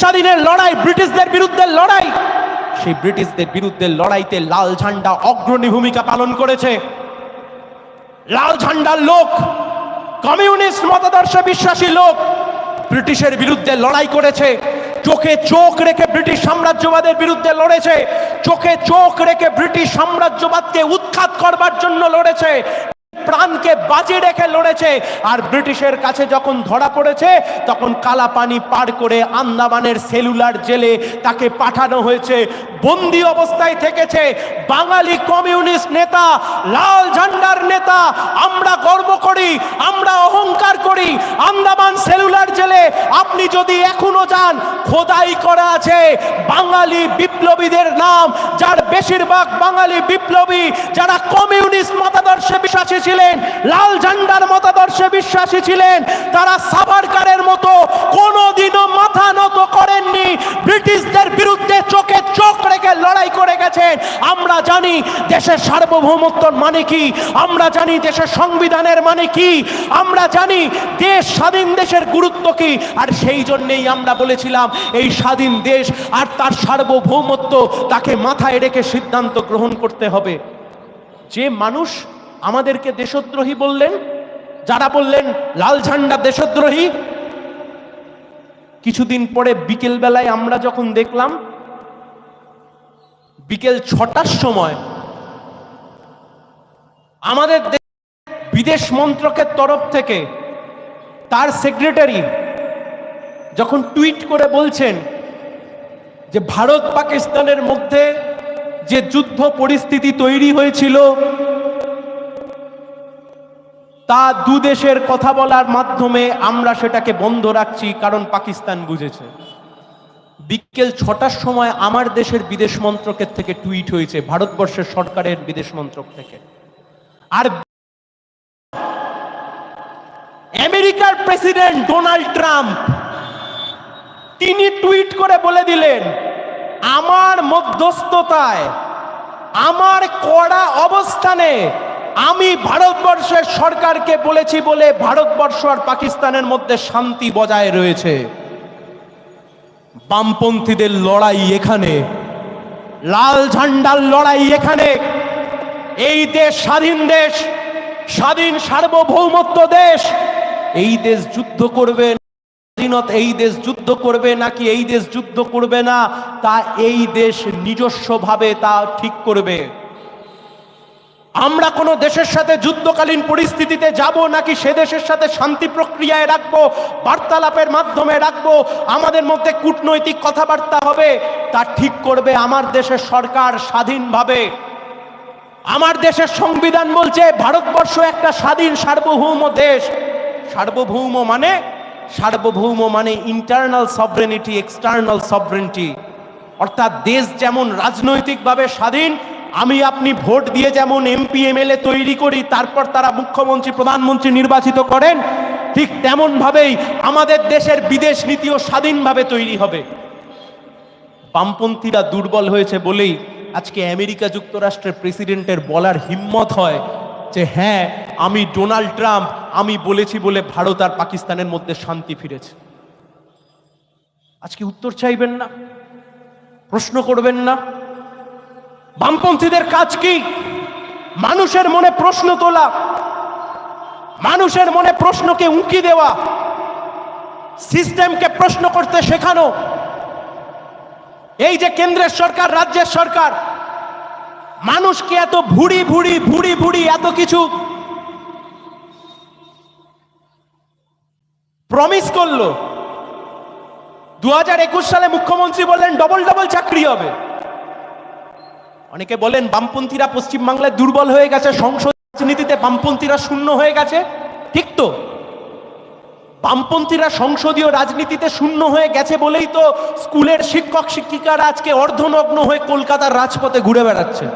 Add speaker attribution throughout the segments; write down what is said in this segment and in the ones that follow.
Speaker 1: স্বাধীনের লড়াই, ব্রিটিশদের বিরুদ্ধে লড়াই। সেই ব্রিটিশদের বিরুদ্ধে লড়াইতে লাল ঝান্ডা অগ্রণী ভূমিকা পালন করেছে। লাল ঝান্ডার লোক, কমিউনিস্ট মতাদর্শে বিশ্বাসী লোক ব্রিটিশের বিরুদ্ধে লড়াই করেছে। চোখে চোখ রেখে ব্রিটিশ সাম্রাজ্যবাদের বিরুদ্ধে লড়েছে। চোখে চোখ রেখে ব্রিটিশ সাম্রাজ্যবাদকে উৎখাত করবার জন্য লড়েছে। প্রাণকে বাজি রেখে লড়েছে। আর ব্রিটিশের কাছে যখন ধরা পড়েছে, তখন কালা পানি পার করে আন্দামানের সেলুলার জেলে তাকে পাঠানো হয়েছে। বন্দি অবস্থায় থেকেছে বাঙালি কমিউনিস্ট নেতা, লাল ঝান্ডার নেতা, আমরা গর্ব করি, আমরা অহংকার করি। আন্দামান সেলুলার জেলে আপনি যদি এখনও যান, খোদাই করা আছে। বাঙালি বিপ্লবীদের নাম, যার বেশিরভাগ বাঙালি বিপ্লবী যারা কমিউনিস্ট মতাদর্শে বিশ্বাসী ছিলেন, লাল ঝান্ডার মতাদর্শে বিশ্বাসী ছিলেন, তারা সাভারকারের মতো কোনোদিনও মাথা নত করেননি। ব্রিটিশদের বিরুদ্ধে চোখে চোখ রেখে লড়াই করে গেছেন। আমরা জানি দেশের সার্বভৌমত্বর মানে কি? আমরা জানি দেশের সংবিধানের মানে কি? আমরা জানি দেশ স্বাধীন দেশের গুরুত্ব কি? আর সেই জন্যেই আমরা বলেছিলাম, এই স্বাধীন দেশ আর তার সার্বভৌমত্ব তাকে মাথায় রেখে সিদ্ধান্ত গ্রহণ করতে হবে। যে মানুষ আমাদেরকে দেশদ্রোহী বললেন, যারা বললেন, লাল ঝান্ডা দেশদ্রোহী, কিছুদিন পরে বিকেল বেলায় আমরা যখন দেখলাম, বিকেল ছটার সময় আমাদের বিদেশ মন্ত্রকের তরফ থেকে তার সেক্রেটারি যখন টুইট করে বলছেন যে ভারত পাকিস্তানের মধ্যে যে যুদ্ধ পরিস্থিতি তৈরি হয়েছিল, তা দু দেশের কথা বলার মাধ্যমে আমরা সেটাকে বন্ধ রাখছি কারণ পাকিস্তান বুঝেছে। বিকেল ছটার সময় আমার দেশের বিদেশ মন্ত্রকের থেকে টুইট হয়েছে, ভারতবর্ষের সরকারের বিদেশ মন্ত্রক থেকে। আর আমেরিকার প্রেসিডেন্ট ডোনাল্ড ট্রাম্প, তিনি টুইট করে বলে দিলেন, আমার মধ্যস্থতায়, আমার কড়া অবস্থানে আমি ভারতবর্ষের সরকারকে বলেছি বলে ভারতবর্ষ আর পাকিস্তানের মধ্যে শান্তি বজায় রয়েছে। বামপন্থীদের লড়াই এখানে, লাল ঝান্ডার লড়াই এখানে। এই দেশ স্বাধীন দেশ স্বাধীন সার্বভৌমত্ব দেশ। এই দেশ যুদ্ধ করবে স্বাধীনত এই দেশ যুদ্ধ করবে নাকি এই দেশ যুদ্ধ করবে না, তা এই দেশ নিজস্বভাবে তা ঠিক করবে। আমরা কোনো দেশের সাথে যুদ্ধকালীন পরিস্থিতিতে যাব নাকি সে দেশের সাথে শান্তি প্রক্রিয়ায় রাখব, বার্তালাপের মাধ্যমে রাখব, আমাদের মধ্যে কূটনৈতিক কথাবার্তা হবে, তা ঠিক করবে আমার দেশের সরকার স্বাধীনভাবে। আমার দেশের সংবিধান বলছে, ভারতবর্ষ একটা স্বাধীন সার্বভৌম দেশ। সার্বভৌম মানে সার্বভৌম মানে ইন্টারনাল সভরেনিটি এক্সটার্নাল সভরেনিটি অর্থাৎ দেশ যেমন রাজনৈতিকভাবে স্বাধীন, আমি আপনি ভোট দিয়ে যেমন এমপি এমএলএ তৈরি করি, তারপর তারা মুখ্যমন্ত্রী, প্রধানমন্ত্রী নির্বাচিত করেন, ঠিক তেমনভাবেই আমাদের দেশের বিদেশ নীতিও স্বাধীনভাবে তৈরি হবে। বামপন্থীরা দুর্বল হয়েছে বলেই আজকে আমেরিকা যুক্তরাষ্ট্রের প্রেসিডেন্টের বলার হিম্মত হয় যে হ্যাঁ আমি ডোনাল্ড ট্রাম্প, আমি বলেছি বলে ভারত আর পাকিস্তানের মধ্যে শান্তি ফিরেছে। আজকে উত্তর চাইবেন না, প্রশ্ন করবেন না। বামপন্থীদের কাজ কি? মানুষের মনে প্রশ্ন তোলা, মানুষের মনে প্রশ্নকে উঁকি দেওয়া, সিস্টেমকে প্রশ্ন করতে শেখানো এই যে কেন্দ্রের সরকার, রাজ্যের সরকার, মানুষকে এত ভুড়ি ভুড়ি ভুড়ি ভুড়ি এত কিছু প্রমিস করল। দু হাজার একুশ সালে মুখ্যমন্ত্রী বললেন ডবল ডবল চাকরি হবে। অনেকে বলেন বামপন্থীরা পশ্চিমবাংলায় দুর্বল হয়ে গেছে, সংসদ রাজনীতিতে বামপন্থীরা শূন্য হয়ে গেছে। ঠিক তো। বামপন্থীরা সংসদীয় রাজনীতিতে শূন্য হয়ে গেছে বলেই তো স্কুলের শিক্ষক, শিক্ষিকারা আজকে অর্ধনগ্ন হয়ে কলকাতার রাজপথে ঘুরে বেড়াচ্ছে।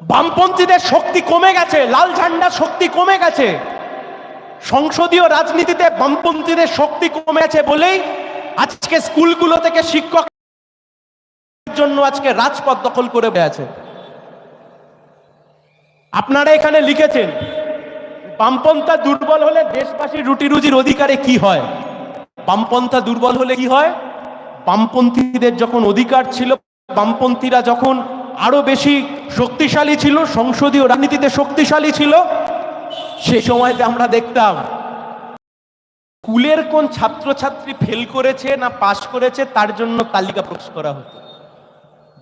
Speaker 1: বামপন্থীদের শক্তি কমে গেছে, লাল ঝান্ডার শক্তি কমে গেছে। সংসদীয় রাজনীতিতে বামপন্থীদের শক্তি কমে গেছে বলেই আজকে স্কুলগুলো থেকে শিক্ষক জন্য আজকে রাজপথ দখল করে আছে। আপনারা এখানে লিখেছেন বামপন্থা দুর্বল হলে দেশবাসীর রুটি রুজির অধিকারে কি হয়? বামপন্থা দুর্বল হলে কি হয়? বামপন্থীদের যখন অধিকার ছিল, বামপন্থীরা যখন আরও বেশি শক্তিশালী ছিল, সংসদীয় রাজনীতিতে শক্তিশালী ছিল সে সময়তে আমরা দেখতাম, স্কুলের কোন ছাত্রছাত্রী ফেল করেছে না পাশ করেছে, তার জন্য তালিকা প্রকাশ করা হতো।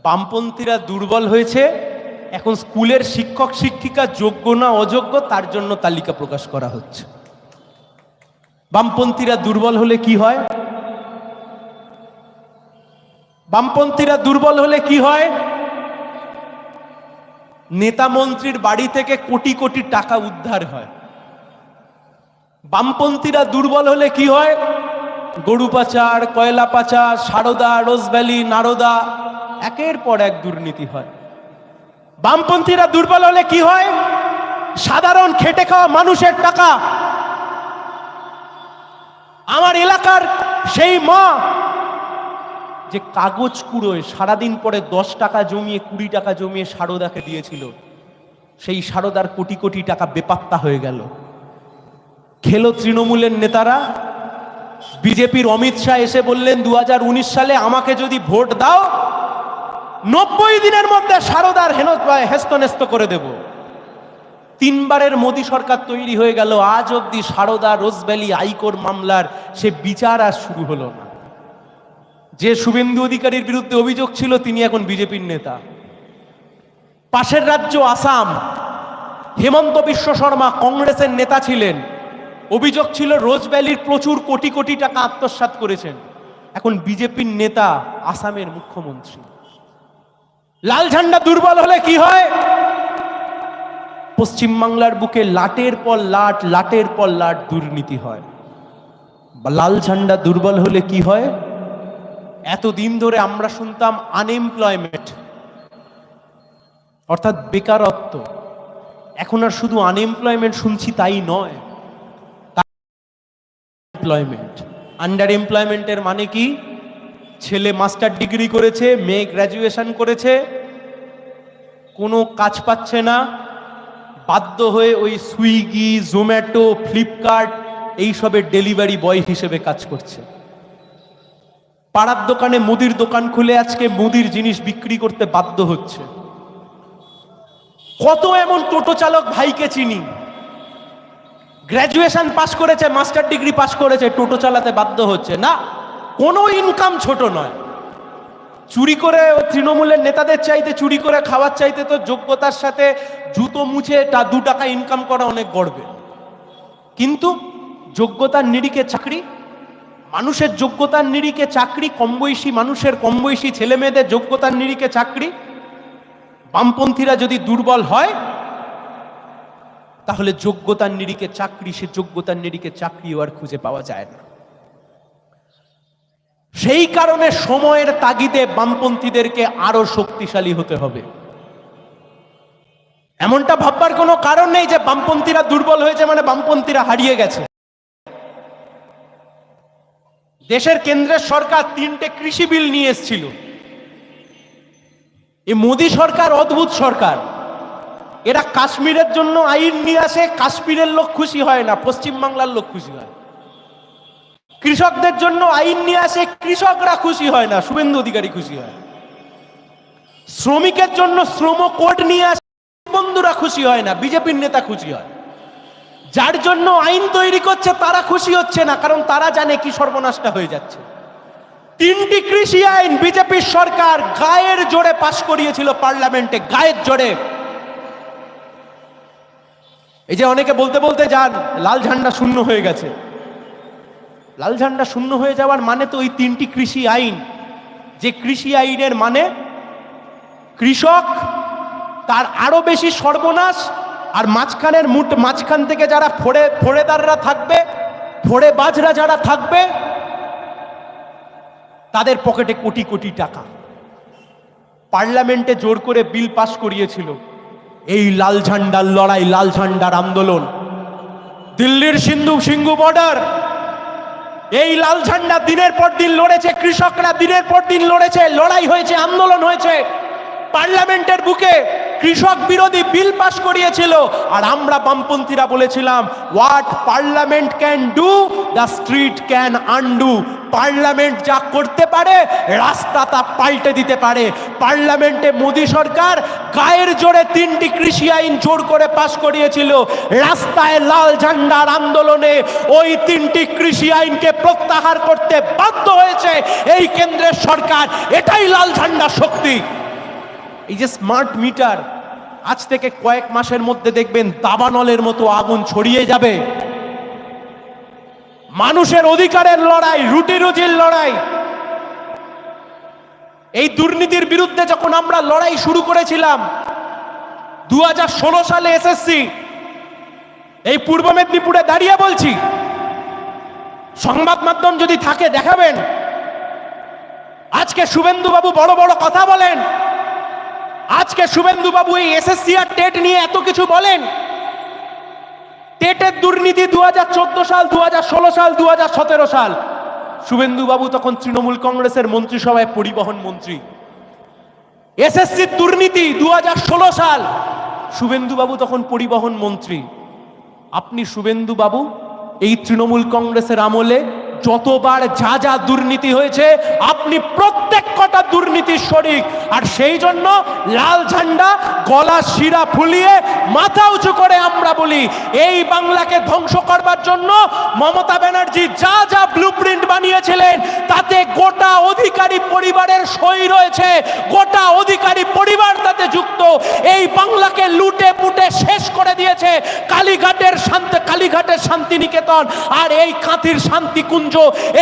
Speaker 1: বামপন্থীরা দুর্বল হয়েছে এখন স্কুলের শিক্ষক, শিক্ষিকা যোগ্য না অযোগ্য, তার জন্য তালিকা প্রকাশ করা হচ্ছে। বামপন্থীরা দুর্বল হলে কি হয়? বামপন্থীরা দুর্বল হলে কি হয়? নেতা মন্ত্রীর বাড়ি থেকে কোটি কোটি টাকা উদ্ধার হয়। বামপন্থীরা দুর্বল হলে কি হয়? গরু পাচার, কয়লা পাচার, সারদা, রোজভ্যালি, নারদা, একের পর এক দুর্নীতি হয়। বামপন্থীরা দুর্বল হলে কি হয়? সাধারণ খেটে খাওয়া মানুষের টাকা। আমার এলাকার সেই মা, যে কাগজ কুড়োয়, সারাদিন পরে দশ টাকা জমিয়ে, কুড়ি টাকা জমিয়ে সারদাকে দিয়েছিল, সেই সারদার কোটি কোটি টাকা বেপাত্তা হয়ে গেল। খেলো তৃণমূলের নেতারা, বিজেপির অমিত শাহ এসে বললেন দু হাজার উনিশ সালে আমাকে যদি ভোট দাও নব্বই দিনের মধ্যে সারদার হেস্তনেস্ত করে দেব। তিনবারের মোদী সরকার তৈরি হয়ে গেল, আজ অব্দি সারদা রোজভ্যালি আইকোর মামলার সে বিচার আর শুরু হলো না। যে শুভেন্দু অধিকারীর বিরুদ্ধে অভিযোগ ছিল, তিনি এখন বিজেপির নেতা। পাশের রাজ্য আসাম, হেমন্ত বিশ্ব শর্মা কংগ্রেসের নেতা ছিলেন। অভিযোগ ছিল, রোজভ্যালির প্রচুর কোটি কোটি টাকা আত্মসাৎ করেছেন। এখন বিজেপির নেতা আসামের মুখ্যমন্ত্রী। লাল ঝান্ডা দুর্বল হলে কি হয়? পশ্চিমবাংলার বুকে লাটের পর লাট, লাটের পর লাট দুর্নীতি হয়। লাল ঝান্ডা দুর্বল হলে কি হয়? এতদিন ধরে আমরা শুনতাম আনএমপ্লয়মেন্ট অর্থাৎ বেকারত্ব। এখন আর শুধু আনএমপ্লয়মেন্ট শুনছি তাই নয়। এমপ্লয়মেন্ট আন্ডার এমপ্লয়মেন্টের মানে কি? ছেলে মাস্টার ডিগ্রি করেছে, মেয়ে গ্র্যাজুয়েশন করেছে, কোনো কাজ পাচ্ছে না, বাধ্য হয়ে ওই সুইগি জোম্যাটো ফ্লিপকার্ট এইসবের ডেলিভারি বয় হিসেবে কাজ করছে। পাড়ার দোকানে মুদির দোকান খুলে আজকে মুদির জিনিস বিক্রি করতে বাধ্য হচ্ছে। কত এমন টোটো চালক ভাইকে চিনি। গ্র্যাজুয়েশন পাস করেছে মাস্টার ডিগ্রি পাস করেছে, টোটো চালাতে বাধ্য হচ্ছে। না কোনো ইনকাম ছোট নয়। চুরি করে তৃণমূলের নেতাদের চাইতে, চুরি করে খাওয়ার চাইতে তো যোগ্যতার সাথে জুতো মুছে তা দু টাকা ইনকাম করা অনেক গর্বে। কিন্তু যোগ্যতার নিরিখে চাকরি, মানুষের যোগ্যতার নিরিখে চাকরি, কম বয়সী মানুষের কম বয়সী ছেলে মেয়েদের যোগ্যতার নিরিখে চাকরি, বামপন্থীরা যদি দুর্বল হয়, তাহলে যোগ্যতার নিরিখে চাকরি, সে যোগ্যতার নিরিখে চাকরিও আর খুঁজে পাওয়া যায় না। সেই কারণে সময়ের তাগিদে বামপন্থীদেরকে আরও শক্তিশালী হতে হবে। এমনটা ভাববার কোনো কারণ নেই যে বামপন্থীরা দুর্বল হয়েছে মানে বামপন্থীরা হারিয়ে গেছে। দেশের কেন্দ্রের সরকার তিনটে কৃষি বিল নিয়ে এসেছিল। এই মোদী সরকার অদ্ভুত সরকার। এরা কাশ্মীরের জন্য আইন নিয়ে আসে, কাশ্মীরের লোক খুশি হয় না, পশ্চিমবাংলার লোক খুশি হয়। কৃষকদের জন্য আইন নিয়ে আসে, কৃষকরা খুশি হয় না, শুভেন্দু অধিকারী খুশি হয়। শ্রমিকের জন্য শ্রম কোড নিয়ে আসে, বন্ধুরা খুশি হয় না, বিজেপির নেতা খুশি হয়। যার জন্য আইন তৈরি করছে, তারা খুশি হচ্ছে না, কারণ তারা জানে কি সর্বনাশটা হয়ে যাচ্ছে। তিনটি কৃষি আইন বিজেপির সরকার গায়ের জোরে পাশ করিয়েছিল পার্লামেন্টে, গায়ের জোরে। এই যে অনেকে বলতে বলতে যান, লাল ঝান্ডা শূন্য হয়ে গেছে। লাল ঝান্ডা শূন্য হয়ে যাওয়ার মানে তো ওই তিনটি কৃষি আইন। যে কৃষি আইনের মানে কৃষক, তার আরও বেশি সর্বনাশ আর মাঝখানের মুঠ, মাঝখান থেকে যারা ফোড়ে, ফোড়েদাররা থাকবে ফোড়ে বাজরা যারা থাকবে, তাদের পকেটে কোটি কোটি টাকা। পার্লামেন্টে জোর করে বিল পাস করিয়েছিল। এই লাল ঝান্ডার লড়াই লাল ঝান্ডার আন্দোলন। দিল্লির সিন্ধু সিঙ্গু বর্ডার এই লাল ঝান্ডা দিনের পর দিন লড়েছে, কৃষকরা দিনের পর দিন লড়েছে, লড়াই হয়েছে, আন্দোলন হয়েছে। পার্লামেন্টের বুকে কৃষক বিরোধী বিল পাশ করিয়েছিল, আর আমরা বামপন্থীরা বলেছিলাম what parliament can do the street can undo parliament যা করতে পারে, রাস্তা তা পাল্টে দিতে পারে। পার্লামেন্টে মোদী সরকার গায়ের জোরে তিনটি কৃষি আইন জোর করে পাশ করিয়েছিল। রাস্তায় লাল ঝান্ডার আন্দোলনে ওই তিনটি কৃষি আইনকে প্রত্যাহার করতে বাধ্য হয়েছে এই কেন্দ্রের সরকার। এটাই লাল ঝান্ডার শক্তি। এই যে স্মার্ট মিটার আজ থেকে কয়েক মাসের মধ্যে দেখবেন দাবানলের মতো আগুন ছড়িয়ে যাবে। মানুষের অধিকারের লড়াই রুটি রুজির লড়াই এই দুর্নীতির বিরুদ্ধে যখন আমরা লড়াই শুরু করেছিলাম দু হাজার ষোলো সালে এসএসসি এই পূর্ব মেদিনীপুরে দাঁড়িয়ে বলছি, সংবাদ মাধ্যম যদি থাকে দেখাবেন। আজকে শুভেন্দু বাবু বড় বড় কথা বলেন। আজকে শুভেন্দু বাবু এই এসএসসি আর টেট নিয়ে এত কিছু বলেন। টেটের দুর্নীতি দু হাজার চোদ্দ সাল দু হাজার ষোলো সাল দু হাজার সতেরো সাল। শুভেন্দু বাবু তখন তৃণমূল কংগ্রেসের মন্ত্রিসভায় পরিবহন মন্ত্রী। এসএসসির দুর্নীতি দু হাজার ষোলো সাল, শুভেন্দুবাবু তখন পরিবহন মন্ত্রী। আপনি শুভেন্দুবাবু এই তৃণমূল কংগ্রেসের আমলে যতবার যা যা দুর্নীতি হয়েছে, আপনি প্রত্যেক কটা দুর্নীতির শরিক। আর সেই জন্য লাল ঝান্ডা, গলা শিরা ফুলিয়ে মাথা উঁচু করে আমরা বলি, এই বাংলাকে ধ্বংস করবার জন্য মমতা ব্যানার্জি যা যা ব্লুপ্রিন্ট বানিয়েছিলেন, তাতে গোটা অধিকারী পরিবারের সই রয়েছে। গোটা অধিকারী পরিবার তাতে যুক্ত। এই বাংলাকে লুটে পুটে শেষ করে দিয়েছে কালীঘাটের শান্তি কালীঘাটের শান্তিনিকেতন। আর এই কাঁথির শান্তিকুঞ্জ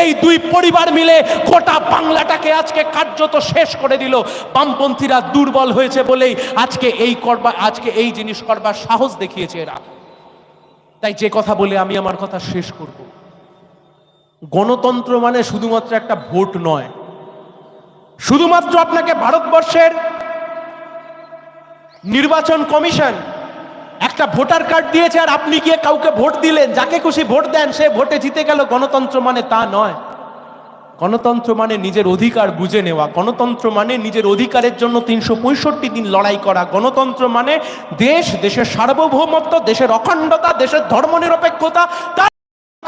Speaker 1: এই দুই পরিবার মিলে গোটা বাংলাটাকে আজকে কার্যত শেষ করে দিল। বামপন্থীরা দুর্বল হয়েছে বলেই আজকে এই করবা, আজকে এই জিনিস করবার সাহস দেখিয়েছে এরা। তাই যে কথা বলে আমি আমার কথা শেষ করব। গণতন্ত্র মানে শুধুমাত্র একটা ভোট নয়। শুধুমাত্র আপনাকে ভারতবর্ষের নির্বাচন কমিশন একটা ভোটার কার্ড দিয়েছে আর আপনি গিয়ে কাউকে ভোট দিলেন। যাকে খুশি ভোট দেন, সে ভোটে জিতে গেল। গণতন্ত্র মানে তা নয়। গণতন্ত্র মানে নিজের অধিকার বুঝে নেওয়া। গণতন্ত্র মানে নিজের অধিকারের জন্য তিনশো পঁয়ষট্টি দিন লড়াই করা। গণতন্ত্র মানে দেশ, দেশের সার্বভৌমত্ব, দেশের অখণ্ডতা, দেশের ধর্মনিরপেক্ষতা।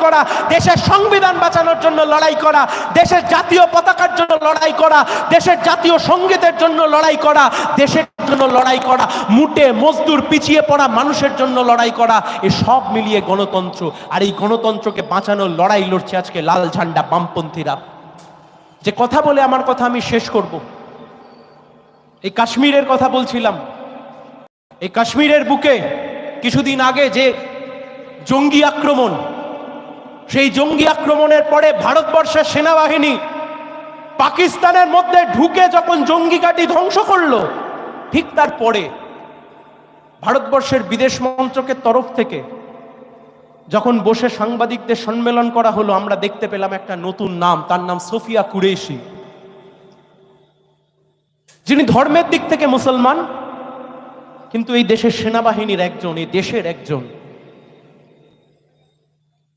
Speaker 1: করা, দেশের সংবিধান বাঁচানোর জন্য লড়াই করা, দেশের জাতীয় পতাকার জন্য লড়াই করা, দেশের জাতীয় সঙ্গীতের জন্য লড়াই করা, দেশের জন্য লড়াই করা, মুটে মজদুর পিছিয়ে পড়া মানুষের জন্য লড়াই করা, এ সব মিলিয়ে গণতন্ত্র। আর এই গণতন্ত্রকে বাঁচানোর লড়াই লড়ছে আজকে লাল ঝান্ডা বামপন্থীরা। যে কথা বলে আমার কথা আমি শেষ করব। এই কাশ্মীরের কথা বলছিলাম। এই কাশ্মীরের বুকে কিছুদিন আগে যে জঙ্গি আক্রমণ সেই জঙ্গি আক্রমণের পরে ভারতবর্ষের সেনাবাহিনী পাকিস্তানের মধ্যে ঢুকে যখন জঙ্গি ঘাঁটি ধ্বংস করল, ঠিক তারপরে ভারতবর্ষের বিদেশ মন্ত্রকের তরফ থেকে যখন বসে সাংবাদিকদের সম্মেলন করা হলো, আমরা দেখতে পেলাম একটা নতুন নাম, তার নাম সোফিয়া কুরেশি। যিনি ধর্মের দিক থেকে মুসলমান, কিন্তু এই দেশের সেনাবাহিনীর একজন, এই দেশের একজন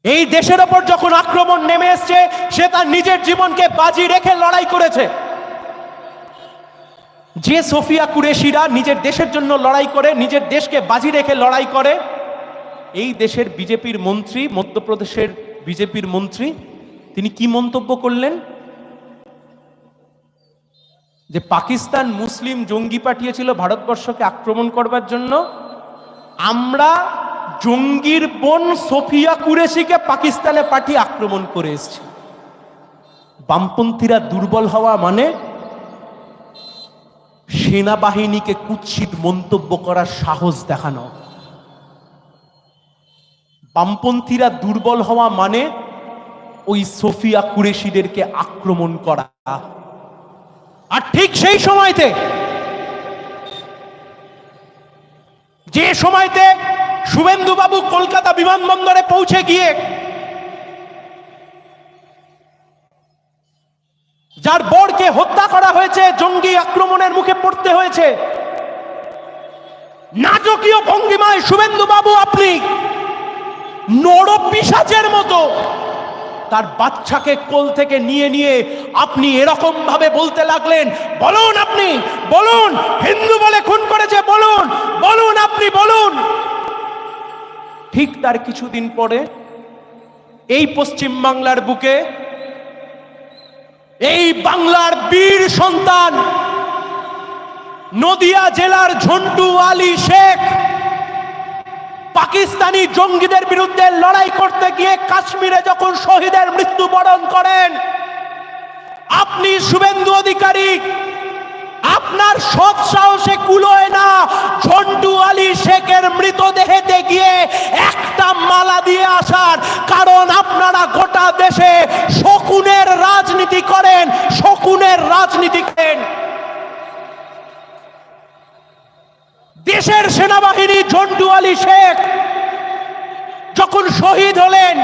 Speaker 1: এই দেশের ওপর যখন আক্রমণ নেমে এসছে, সে তার নিজের জীবনকে বাজি রেখে লড়াই করেছে। যে সোফিয়া কুরেশিরা নিজের দেশের জন্য লড়াই করে, নিজের দেশকে বাজি রেখে লড়াই করে, এই দেশের বিজেপির মন্ত্রী, মধ্যপ্রদেশের বিজেপির মন্ত্রী, তিনি কি মন্তব্য করলেন? যে পাকিস্তান মুসলিম জঙ্গি পাঠিয়েছিল ভারতবর্ষকে আক্রমণ করবার জন্য, আমরা জঙ্গির বোন সোফিয়া কুরেশিকে পাকিস্তানে পাঠিয়ে আক্রমণ করে এসেছি। বামপন্থীরা দুর্বল হওয়া মানে সেনাবাহিনীকে কুৎসিত মন্তব্য করার সাহস দেখানো। বামপন্থীরা দুর্বল হওয়া মানে ওই সোফিয়া কুরেশিদেরকে আক্রমণ করা। আর ঠিক সেই সময়তে, যে সময়তে শুভেন্দু বাবু কলকাতা বিমানবন্দরে পৌঁছে গিয়ে যার বরকে হত্যা করা হয়েছে, জঙ্গি আক্রমণের মুখে পড়তে হয়েছে। নাটকীয় ভঙ্গিমায় শুভেন্দু বাবু আপনি নরপিসাচের মতো তার বাচ্চাকে কোল থেকে নিয়ে নিয়ে আপনি এরকম ভাবে বলতে লাগলেন, বলুন আপনি, বলুন, হিন্দু বলে খুন করেছে, বলুন বলুন আপনি, বলুন। ঠিক তার কিছুদিন পরে এই পশ্চিম বাংলার বুকে এই বাংলার বীর সন্তান নদিয়া জেলার ঝন্টু আলী শেখ পাকিস্তানি জঙ্গিদের বিরুদ্ধে লড়াই করতে গিয়ে কাশ্মীরে যখন শহীদের মৃত্যুবরণ করেন, আপনি শুভেন্দু অধিকারী আপনার সব সাহসে কুলোয় না। ঝন্টু আলী শেখের মৃতদেহেতে গিয়ে একটা মালা দিয়ে আসার। কারণ আপনারা গোটা দেশে শকুনের রাজনীতি করেন, শকুনের রাজনীতি করেন। দেশের সেনাবাহিনী ঝন্টু আলী শেখ যখন শহীদ হলেন,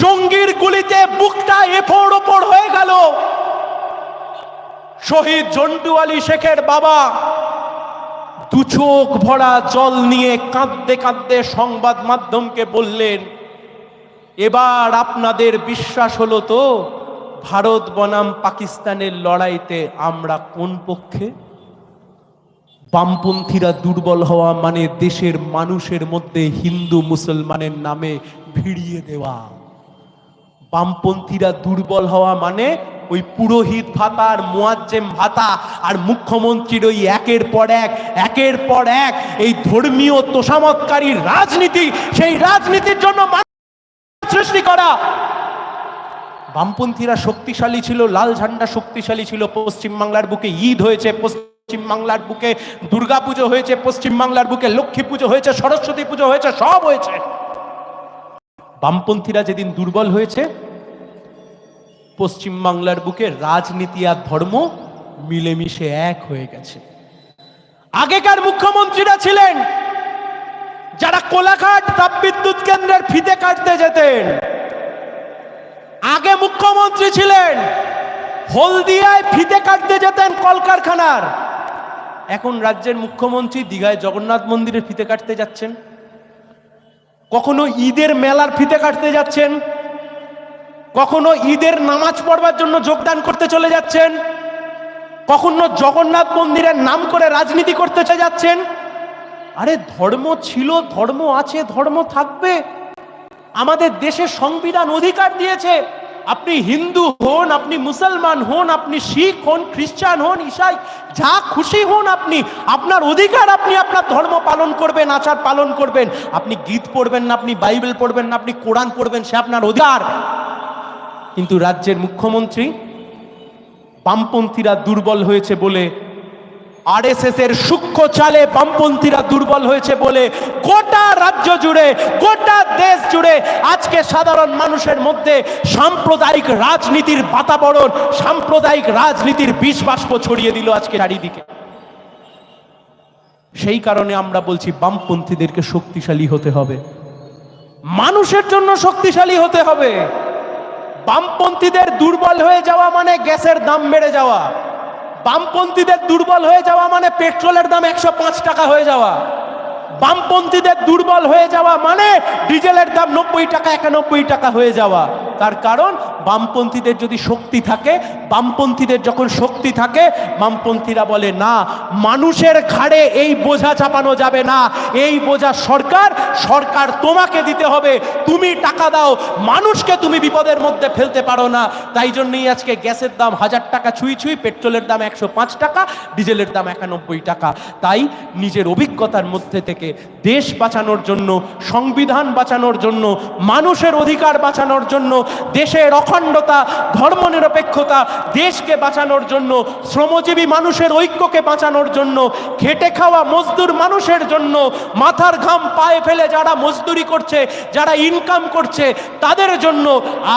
Speaker 1: জঙ্গির গুলিতে বুকটা এফোড় ওপর হয়ে গেল। শহীদ জন্টু আলী শেখের বাবা দু চোখ ভরা জল নিয়ে কাঁদতে কাঁদতে সংবাদ মাধ্যমকে বললেন, এবার আপনাদের বিশ্বাস হলো তো ভারত বনাম পাকিস্তানের লড়াইতে আমরা কোন পক্ষে? বামপন্থীরা দুর্বল হওয়া মানে দেশের মানুষের মধ্যে হিন্দু মুসলমানের নামে ভিড়িয়ে দেওয়া। বামপন্থীরা দুর্বল হওয়া মানে ওই পুরোহিত ভাতা আর মোয়াজ্জেম ভাতা আর মুখ্যমন্ত্রীর ওই একের পর এক, একের পর এক এই ধর্মীয় তোষামতকারী রাজনীতি, সেই রাজনীতির জন্য সৃষ্টি করা। বামপন্থীরা শক্তিশালী ছিল, লাল ঝান্ডা শক্তিশালী ছিল পশ্চিম বাংলার বুকে ঈদ হয়েছে পশ্চিম বাংলার বুকে দুর্গা পুজো হয়েছে পশ্চিম বাংলার বুকে লক্ষ্মী পুজো হয়েছে, সরস্বতী পুজো হয়েছে, সব হয়েছে। বামপন্থীরা যেদিন দুর্বল হয়েছে পশ্চিম বাংলার বুকে রাজনীতি আর ধর্ম মিলেমিশে এক হয়ে গেছে। আগেকার মুখ্যমন্ত্রীরা ছিলেন যারা কোলাঘাট তাপবিদ্যুৎ কেন্দ্রের ফিতে কাটতে যেতেন। আগে মুখ্যমন্ত্রী ছিলেন হলদিয়ায় ফিতে কাটতে যেতেন কলকারখানার। এখন রাজ্যের মুখ্যমন্ত্রী দীঘায় জগন্নাথ মন্দিরের ফিতে কাটতে যাচ্ছেন। কখনো ঈদের মেলার ফিতে কাটতে যাচ্ছেন। কখনো ঈদের নামাজ পড়বার জন্য যোগদান করতে চলে যাচ্ছেন? কখনো জগন্নাথ মন্দিরের নাম করে রাজনীতি করতে চলে যাচ্ছেন? আরে ধর্ম ছিল, ধর্ম আছে, ধর্ম থাকবে। আমাদের দেশের সংবিধান অধিকার দিয়েছে। আপনি হিন্দু হন, আপনি মুসলমান হন, আপনি শিখ হন, খ্রিস্টান হন, ইসাই, যা খুশি হন আপনি, আপনার অধিকার আপনি আপনার ধর্ম পালন করবেন, আচার পালন করবেন। আপনি গীত পড়বেন না, আপনি বাইবেল পড়বেন না, আপনি কোরআন পড়বেন, সে আপনার অধিকার। কিন্তু রাজ্যের মুখ্যমন্ত্রী বামপন্থীরা দুর্বল হয়েছে বলে আরএসএস এর সূক্ষ্ম চালে বামপন্থীরা দুর্বল হয়েছে বলে, গোটা রাজ্য জুড়ে, গোটা দেশ জুড়ে আজকে সাধারণ মানুষের মধ্যে সাম্প্রদায়িক রাজনীতির বাতাবরণ, সাম্প্রদায়িক রাজনীতির বিষবাষ্প ছড়িয়ে দিল আজকে চারিদিকে। সেই কারণে আমরা বলছি বামপন্থীদেরকে শক্তিশালী হতে হবে। মানুষের জন্য শক্তিশালী হতে হবে। বামপন্থীদের দুর্বল হয়ে যাওয়া মানে গ্যাসের দাম বেড়ে যাওয়া। বামপন্থীদের দুর্বল হয়ে যাওয়া মানে পেট্রোলের দাম একশো পাঁচ টাকা হয়ে যাওয়া। বামপন্থীদের দুর্বল হয়ে যাওয়া মানে ডিজেলের দাম নব্বই টাকা, একানব্বই টাকা হয়ে যাওয়া। তার কারণ বামপন্থীদের যদি শক্তি থাকে, বামপন্থীদের যখন শক্তি থাকে, বামপন্থীরা বলে, না, মানুষের ঘাড়ে এই বোঝা চাপানো যাবে না। এই বোঝা সরকার সরকার তোমাকে দিতে হবে। তুমি টাকা দাও। মানুষকে তুমি বিপদের মধ্যে ফেলতে পারো না। তাই জন্যই আজকে গ্যাসের দাম হাজার টাকা, ছুঁই ছুঁই, পেট্রোলের দাম একশো পাঁচ টাকা, ডিজেলের দাম একানব্বই টাকা। তাই নিজের অভিজ্ঞতার মধ্যে থেকে দেশ বাঁচানোর জন্য, সংবিধান বাঁচানোর জন্য, মানুষের অধিকার বাঁচানোর জন্য দেশের অখণ্ডতা, ধর্মনিরপেক্ষতা, দেশকে বাঁচানোর জন্য, শ্রমজীবী মানুষের ঐক্যকে বাঁচানোর জন্য, খেটে খাওয়া মজদুর মানুষের জন্য, মাথার ঘাম পায়ে ফেলে যারা মজদুরি করছে, যারা ইনকাম করছে, তাদের জন্য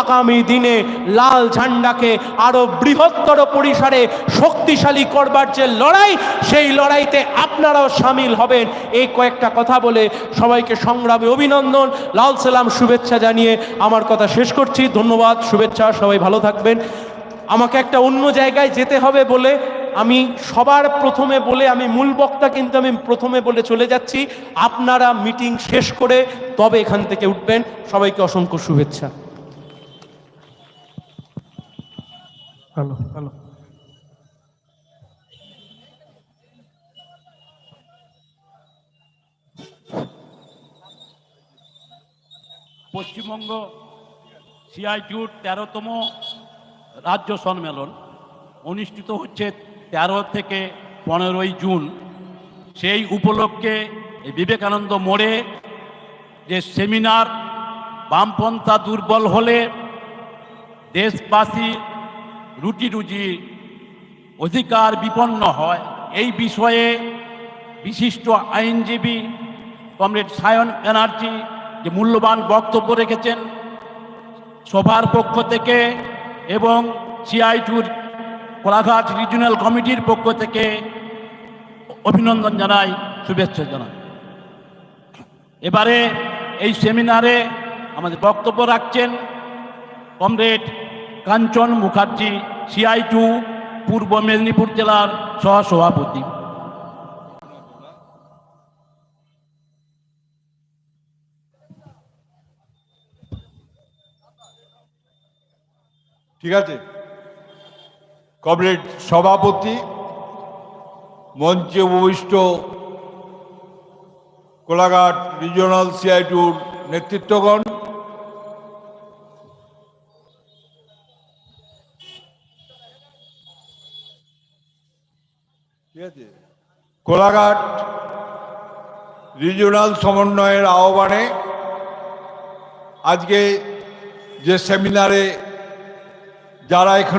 Speaker 1: আগামী দিনে লাল ঝান্ডাকে আরও বৃহত্তর পরিসরে শক্তিশালী করবার যে লড়াই, সেই লড়াইতে আপনারাও সামিল হবেন। এই কয়েকটা কথা বলে সবাইকে সংগ্রামে অভিনন্দন। লাল সালাম শুভেচ্ছা জানিয়ে আমার কথা শেষ করছি। ধন্যবাদ শুভেচ্ছা সবাই ভালো থাকবেন। আমাকে একটা অন্য জায়গায় যেতে হবে বলে আমি সবার প্রথমে বলে আমি মূল বক্তা কিন্তু আমি প্রথমে বলে চলে যাচ্ছি। আপনারা মিটিং শেষ করে তবে এখান থেকে উঠবেন। সবাইকে অসংখ্য শুভেচ্ছা। হ্যালো হ্যালো
Speaker 2: পশ্চিমবঙ্গ সিআইটিউর তেরোতম রাজ্য সম্মেলন অনুষ্ঠিত হচ্ছে তেরো থেকে পনেরোই জুন। সেই উপলক্ষে বিবেকানন্দ মোড়ে যে সেমিনার বামপন্থা দুর্বল হলে দেশবাসী রুটি রুজি অধিকার বিপন্ন হয়, এই বিষয়ে বিশিষ্ট আইনজীবী কমরেড সায়ন ব্যানার্জি যে মূল্যবান বক্তব্য রেখেছেন সভার পক্ষ থেকে এবং সিআইটুর কোলাঘাট রিজিওনাল কমিটির পক্ষ থেকে অভিনন্দন জানাই, শুভেচ্ছা জানাই। এবারে এই সেমিনারে আমাদের বক্তব্য রাখছেন comrade Kanchan Mukherjee CITU পূর্ব মেদিনীপুর জেলার সহসভাপতি।
Speaker 3: ঠিক আছে? কমরেড সভাপতি, মঞ্চে উপবিষ্ট কোলাঘাট রিজিওনাল সিআইটুর নেতৃত্বগণ, ঠিক আছে? কোলাঘাট রিজিওনাল সমন্বয়ের আহ্বানে আজকে যে সেমিনারে যারা এখানে